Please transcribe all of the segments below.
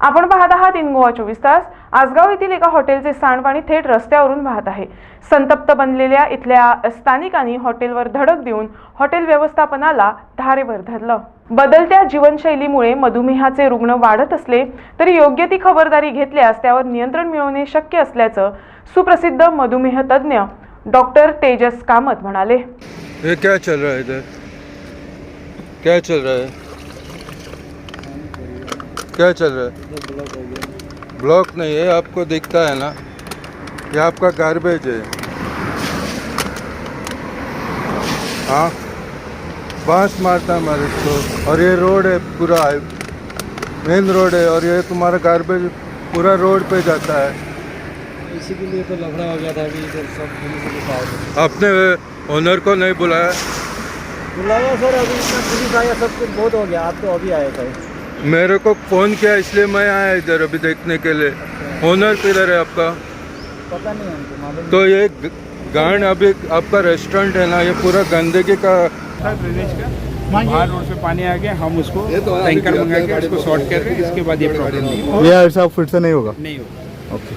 आपण पाहत आहात इन गोवा चोवीस तास. आसगाव येथील एका हॉटेलचे सांडपाणी थेट रस्त्यावरून वाहत आहे. संतप्त बनलेल्या इथल्या स्थानिकांनी हॉटेलवर धडक देऊन हॉटेल व्यवस्थापनाला धारेवर धरलं. बदलत्या जीवनशैलीमुळे मधुमेहाचे रुग्ण वाढत असले तरी योग्य ती खबरदारी घेतल्यास त्यावर नियंत्रण मिळवणे शक्य असल्याचं सुप्रसिद्ध मधुमेह तज्ज्ञ डॉक्टर तेजस कामत म्हणाले. क्या चल रहा है इधर क्या चल रहा है क्या चल रहा है? ब्लॉक नहीं है आपको दिखता है ना? ये आपका गार्बेज है। हाँ? बाँस मारता है हमारे को और ये रोड है पूरा मेन रोड है और ये तुम्हारा गार्बेज पूरा रोड पे जाता है। इसी के लिए तो लफड़ा हो गया था अभी इधर सब आपने ओनर को नहीं बुलाया? बुलाया सर अभी इतना पुलिस आया सब कुछ बहुत हो गया। आप तो अभी आए थे। मेरे को फ़ोन किया इसलिए मैं आया इधर अभी देखने के लिए। ओनर किधर है आपका? पता नहीं हमको मालूम तो ये गांड अभी आपका रेस्टोरेंट है ना ये पूरा गंदगी का बाहर रोड पे पानी आ गया हम उसको टैंकर मंगा के उसको सॉर्ट कर रहे हैं इसके बाद ये प्रॉब्लम नहीं होगा। ये ऐसा फिर से नहीं होगा? नहीं होगा।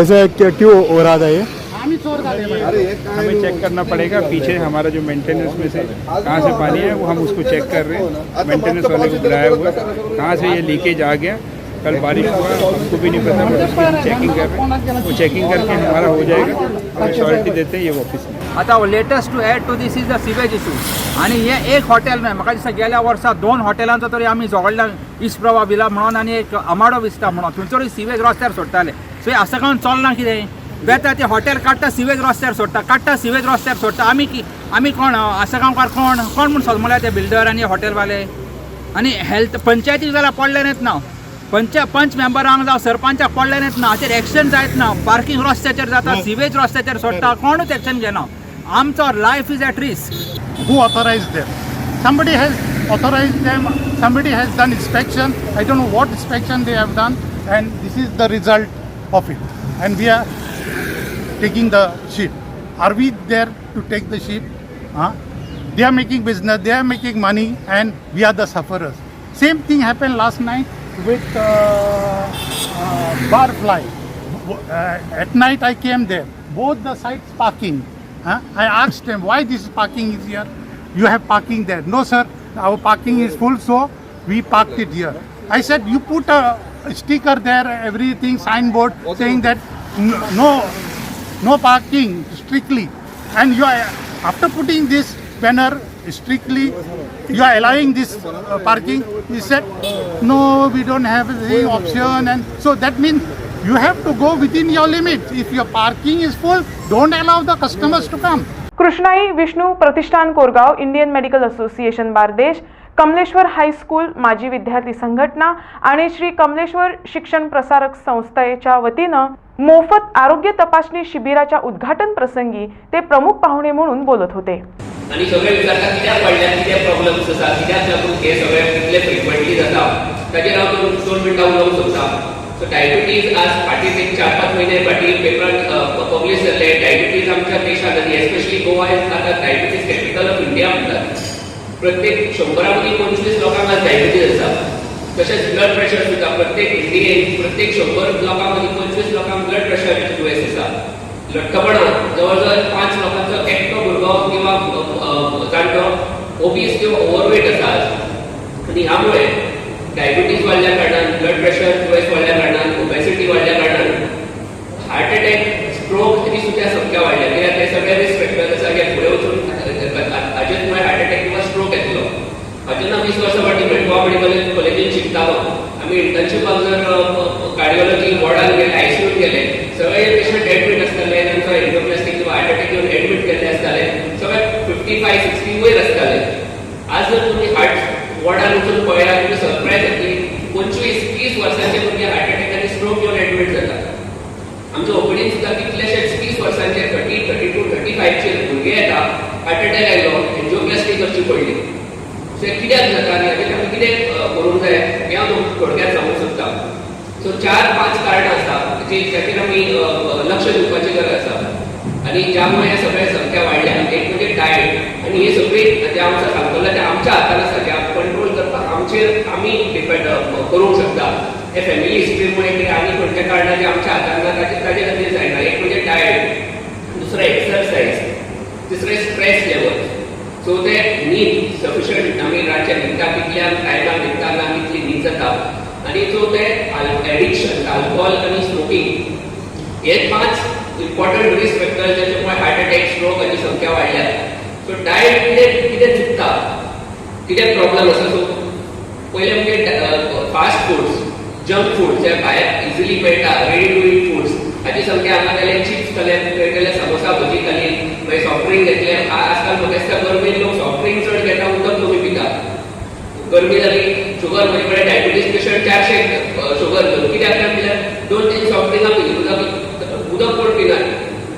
ऐसा क्या क्यों हो रहा था ये। हमें चेक करना पड़ेगा पीछे हमारा जो मेंटेनेंस में से कहाँ से पानी है वो हम उसको चेक कर रहे हैं। मेंटेनेंस वाले को बुलाया हुआ कहाँ से ये लीकेज आ गया? कल बारिश हुआ हमको भी नहीं पता बट चेकिंग कर रहे हैं। वो चेकिंग करके हमारा हो जाएगा। श्योरिटी देते हैं ये ऑफ़िस में आता latest to add to this is the sewage issue आणि हे एक हॉटेल नाही म्हाका दिसता गेल्या वर्सा दोन हॉटेलांचो तरी आमी झगडला इश्ट प्रभा विला म्हणून आनी एक अमाडो विस्ता म्हणून थंयसरूय सिवेज रस्त्यार सोडटाले सो हे असं करून चलना कितें बेता ते हॉटेल काडटा सिवेज रस्त्यार सोडटा काडटा सिवेज रस्त्यार सोडटा आमी की आमी कोण? आसा गांवकार कोण? कोण म्हूण सलमल्या ते बिल्डर आनी हॉटेलवाले आनी हेल्थ पंचायतीक जाल्यार पडले नाहीत ना. पंच पंच मेंबरांक जावं सरपंचाक पडले नाहीत ना. हाचेर एक्शन जायत ना. पार्किंग रस्त्याचेर जाता सिवेज रस्त्याचेर सोडटा कोणूच एक्शन घेना आमचो life is at risk who authorized them. Somebody has authorized them, somebody has done inspection. I don't know what inspection they have done, and this is the result of it. And we are taking the sheep. Are we there to take the sheep? Huh? They are making business, they are making money, and we are the sufferers. Same thing happened last night with uh, uh, Barfly. Uh, at night I came there. Both the sides parking. Huh? I asked them why this parking is here. You have parking there. No, sir. Our parking is full, so we parked it here. I said you put a sticker there, everything signboard saying that n- no, no parking strictly. And you are after putting this banner strictly, you are allowing this uh, parking. He said no, we don't have any option, and so that means you have to go within your limits. If your parking is full, don't allow the customers to come. Krishnai Vishnu Pratishthan Korgaon Indian medical association Bardez Kamleshwar high school माजी विद्यार्थी संघटना आणि श्री कमलेश्वर शिक्षण प्रसारक संस्थेच्या वतीनं मोफत आरोग्य तपासणी शिबिराच्या उद्घाटन प्रसंगी ते प्रमुख पाहुणे म्हणून बोलत होते. आणि सगळे विचारतात कित्याक पडल्या कितें प्रॉब्लेम्स आसा कित्याक लागून हे सगळे कितले फ्रिक्वेंटली जाता ताचेर हांव दोन दोन मिनटां उलोवंक सोदता सो डायबिटीज आज फाटीं एक चार पांच म्हयने फाटीं पेपरान पब्लीश जाल्ले डायबिटीज आमच्या देशांत आनी एस्पेशली गोवा इज आतां डायबिटीज कॅपिटल ऑफ इंडिया म्हणटात प्रत्येक शंबरा मदीं पंचवीस लोकांक आज डायबिटीज आसा तशेंच ब्लड प्रेशर सुद्दां प्रत्येक इंडियेन प्रत्येक शंबर लोकां मदीं पंचवीस लोकांक ब्लड प्रेशर दुयेंस आसा लठ्ठपणां जवळ जवळ पांच लोकांचो एकटो भुरगो किंवा जाणटो ओबीस किंवा ओव्हरवेट आसा आनी ह्यामुळे डायबिटीज वाडल्या कारणान ब्लड प्रेशर दुयेंस वाडल्या कारणान ओबेसिटी वाडल्या कारणान हार्ट अटॅक स्ट्रोक ही सुद्धा संख्या वाडल्या कित्याक ते सगळे रिस्क फॅक्टर आसा की फुडें वचून हाजेर मुळे हार्ट अटॅक किंवा स्ट्रोक येतलो हाजेर वीस वर्सां फाटीं गोवा मेडिकल कॉलेजीन शिकतालो आमी इंटर्नशिपाक जर कार्डिओलॉजी वॉर्डान गेले आयसीयूत गेले सगळे पेशंट एडमीट आसताले तांचो एन्डोप्लास्टिक किंवा हार्ट अटॅक येवन एडमीट केल्ले आसताले सगळे फिफ्टी फाय सिक्स्टी वयर आसताले आज जर तुम्ही हार्ट वॉर्डान वचून पळयल्यार तुमी सरप्रायज जातली पंचवीस तीस वर्सांचे भुरगे हार्ट अटॅक आनी स्ट्रोक येवन एडमीट जाता आमच्या ओपनिंग सुद्दां कितलेशेच तीस वर्सांचे थर्टी थर्टी टू थर्टी फायवचे भुरगे येता हार्ट अटॅक आयलो एन्जिओप्लास्टी करची पडली. सो कित्याक जाता? आनी हाचेर आमी कितें करूंक जाय हें हांव तुमकां थोडक्यात सांगूंक सोदता सो चार पांच कारणां आसा जी जाचेर आमी लक्ष दिवपाची गरज आसा आनी ज्यामुळे या सगळ्या संख्या वाडल्या एक म्हणजे डायट आनी हे सगळे जे आमचं सांगतलो ते आमच्या हातान आसा जे कंट्रोल करपाक आमचेर आमी डिपेंड करूंक शकता. हे फॅमिली हिस्ट्रीमुळे कितें आनी खंयच्या कारणाचे आमच्या हातान ना ताचे ताचे खातीर जायना एक म्हणजे डायट दुसरं एक्सरसायज तिसरें स्ट्रेस लेवल सो ते न्हीद सफिशियंट आमी रातचे न्हिदता कितल्या टायमार न्हिदता ना कितली न्हीद जाता आनी सो ते एडिक्शन अल्कोहोल आनी स्मोकिंग हे पांच इम्पॉर्टंट रिस्क फॅक्टर त्याच्यामुळे हार्ट अटॅक स्ट्रोक संख्या वाडल्या सो डायट कितें कितें चुकता? कितें प्रॉब्लम आसा सो पयलें म्हणजे फास्ट फूड्स जंक फूड जे भायर इजिली मेळटा रेडी टू ईट फूड्स हाची संख्या हांगा जाल्यार चिप्स खाले केले समोसा भजी खाली मागीर सॉफ्ट ड्रिंक घेतले. आजकाल म्हाका दिसता गर्मेन लोक सॉफ्ट ड्रिंक चड घेता उदक कमी पिता गरमी जाली शुगर म्हणजे डायबिटीज पेशंट चारशे शुगर घेवन कित्याक काय म्हणल्यार दोन तीन सॉफ्ट ड्रिंकां पिली उदक उदक कोण पिणार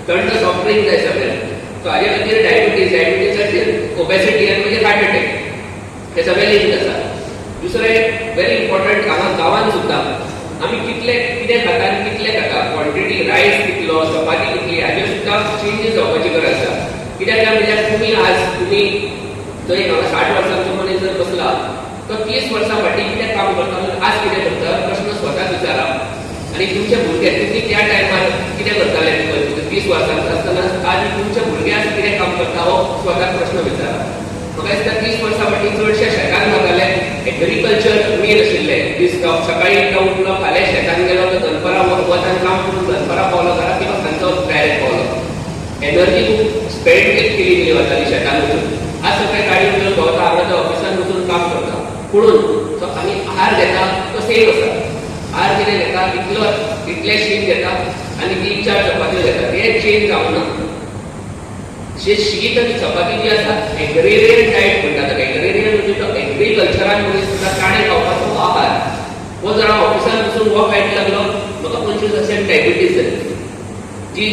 थंड सॉफ्ट ड्रिंक जाय सगळ्यांक हाज्या हाजे खातीर डायबिटीज डायबिटीजाचेर ओबेसिटी आनी मागीर हार्ट अटॅक हे सगळे लिंक आसा दुसरें वेरी इम्पॉर्टंट हांगा गांवांत सुद्दां आमी कितले कितें खाता आनी कितले खाता? क्वॉन्टिटी रायस कितलो चपाती कितली हाजेर सुद्दां चेंजीस जावपाची गरज आसा कित्याक? काय म्हणजे तुमी आज तुमी थंय हांगा साठ वर्सांचो मनीस जर बसला तो तीस वर्सां फाटीं कितें काम करता? आज कितें करता प्रश्न स्वताक विचारा आनी तुमच्या भुरगे तुमी त्या टायमार कितें करताले तीस वर्सांचो आसतना आज तुमच्या भुरगे कितें काम करता हो स्वताक प्रश्न विचारा. म्हाका दिसता तीस वर्सां फाटीं चडशे शेतान वताले एग्रीकल्चर मेन आशिल्लें दीस सकाळी एकदा उठलो फाल्यां शेतान गेलो तर दनपरां वतान काम करून दनपरां पावलो घरा किंवा सांजचो डायरेक्ट पावलो. एनर्जी खूब स्पेंड केली गेली वताली शेतान वचून आज सकाळी गाडी घेवन भोंवता हांगा ऑफिसान वचून काम करता. पुणून तो आमी आहार घेता तो सेफ आसा आहार कितें घेता इतलो इतले शीत घेता आनी तीन चार चपात्यो घेता हे चेंज जावना जे शीत आनी चपाती जी आसा एग्रेरियन डायट म्हणटा ताका एग्रेरियन म्हणजे तो एग्रीकल्चरान मनीस सुद्दां काणे खावपाचो हो आहार हो जर हांव ऑफिसान वचून हो खायत लागलो म्हाका पंचवीस पर्सेंट डायबिटीज जाली जी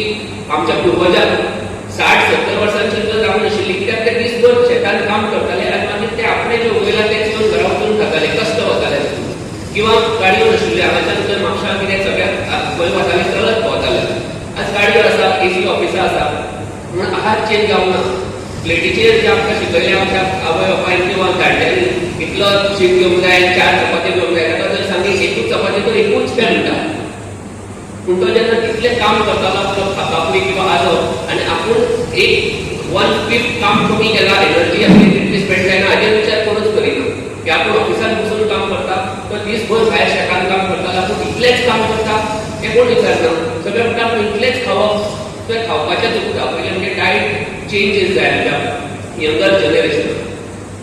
आमच्या पुर्वजांक साठ सत्तर वर्सांची सुद्दां जावं नाशिल्ली कित्याक ते दीसभर शेतान काम करताले आनी मागीर ते आपणे जे उगयला तें येवन घरा वचून खाताले कश्ट वताले किंवा गाडयो नाशिल्ल्यो हांगाच्यान भितर म्हापशां कितें सगळ्याक खंय वताले चलत भोंवताले आज गाडयो आसा एसी ऑफिसर आसा म्हणून आहार चेंज जावना प्लेटीचेर जे आमकां शिकयले आमच्या आवय बापायन किंवा जाणट्यांनी इतलो शीत घेवंक जाय चार चपाती घेवंक जाय ताका जर सांगी एकूच चपाती तर एकूच खेळ म्हणटा पूण तो जेन्ना तितलें काम करतालो आपलो थाकापणी किंवा आलो आनी आपूण एक वन फिफ्थ काम कमी केला एनर्जी आपली तितली स्पेंड जायना हाजेर विचार करूच करिना. की आपूण ऑफिसान बसून तर दिसभर भायर शेतान काम करतालो आपूण इतलेंच काम करता? हें कोण विचारता? सगळे म्हणटा आपूण इतलेंच खावप तुवें खावपाचें चुकता पयलें म्हणजे डायट चेंजीस जाय आमच्या यंगर जनरेशन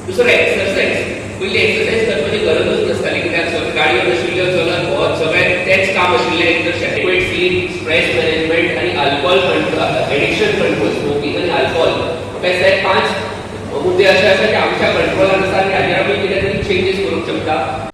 दुसरो एक्सरसायज पयलीं एक्सरसायज करपाची गरजूच नासताली कित्याक सगळे गाडयो नाशिल्ल्यो चलत भोंवत सगळें तेंच काम आशिल्लें एक तर शेटिक्वेट स्लीप स्ट्रेस मॅनेजमेंट आनी alcohol control addiction control smoking आनी अल्कोहॉल म्हाका दिसता हे पांच. मुद्दे असे आसा की आमच्या कंट्रोलान आसा आणि हाजेर आमी कितें तरी चेंजीस करूंक शकता.